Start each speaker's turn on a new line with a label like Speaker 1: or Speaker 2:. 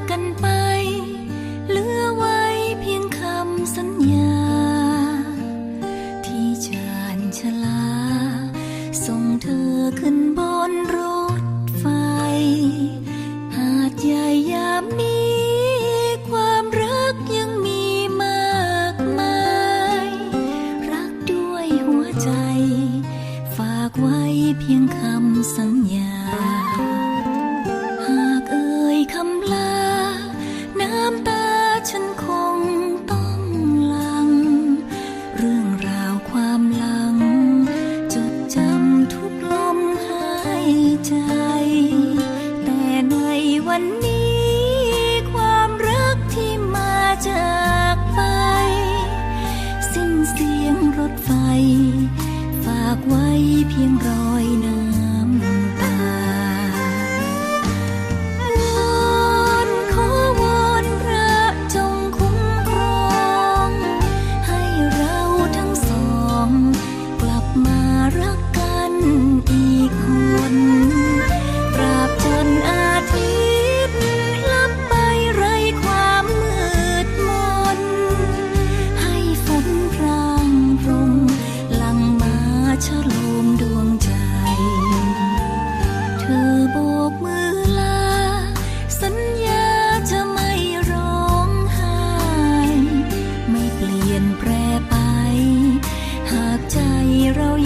Speaker 1: ากกันไป เหลือไว้เพียงคำสัญญา ที่ชานชลา ส่งเธอขึ้นบนรถไฟ หาดใหญ่ยามนี้ ความรักยังมีมากมาย รักด้วยหัวใจ ฝากไว้เพียงคำสัญญา ใจ แต่ในวันนี้ ความรักที่มาจากไป สิ้นเสียงรถไฟ ฝากไว้เพียงรอ ใจเรา